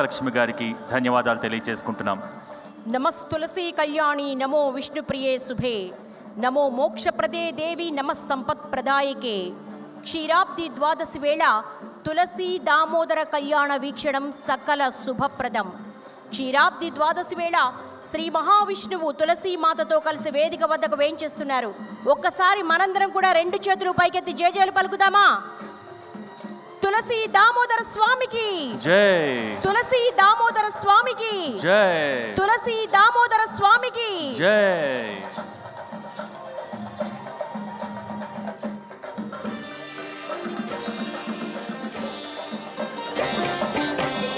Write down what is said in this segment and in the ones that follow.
అనంతలక్ష్మి గారికి ధన్యవాదాలు తెలియజేసుకుంటున్నాం నమస్తులసి కళ్యాణి నమో విష్ణుప్రియే శుభే నమో మోక్షప్రదే దేవి నమ సంపత్ప్రదాయకే క్షీరాబ్ది ద్వాదశి వేళ తులసి దామోదర కళ్యాణ వీక్షణం సకల శుభప్రదం. క్షీరాబ్ది ద్వాదశి వేళ శ్రీ మహావిష్ణువు తులసి మాతతో కలిసి వేదిక వద్దకు వేయించేస్తున్నారు. ఒక్కసారి మనందరం కూడా రెండు చేతులు పైకెత్తి జేజేలు పలుకుదామా? తులసి దామోదర స్వామికి. జై. తులసి దామోదర స్వామికి. జై. తులసి దామోదర స్వామికి. జై.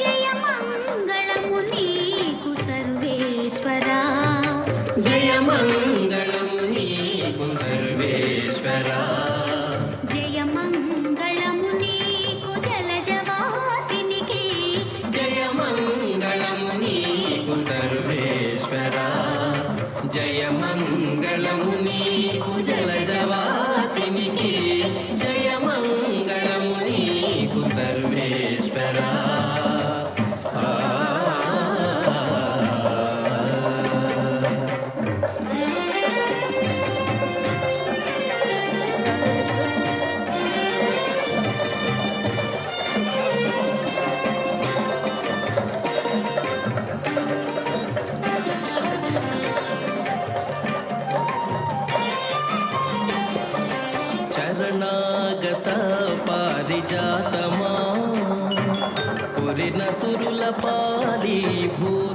జయ మంగళము నీకు సర్వేశ్వరా. జయ చరణాగత పారిజాతమా? పురిన సురుల పాలీభూతమా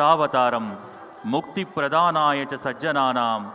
பக்தாவதாரம் முக்தி பிரதானாய சஜ்ஜனானாம்.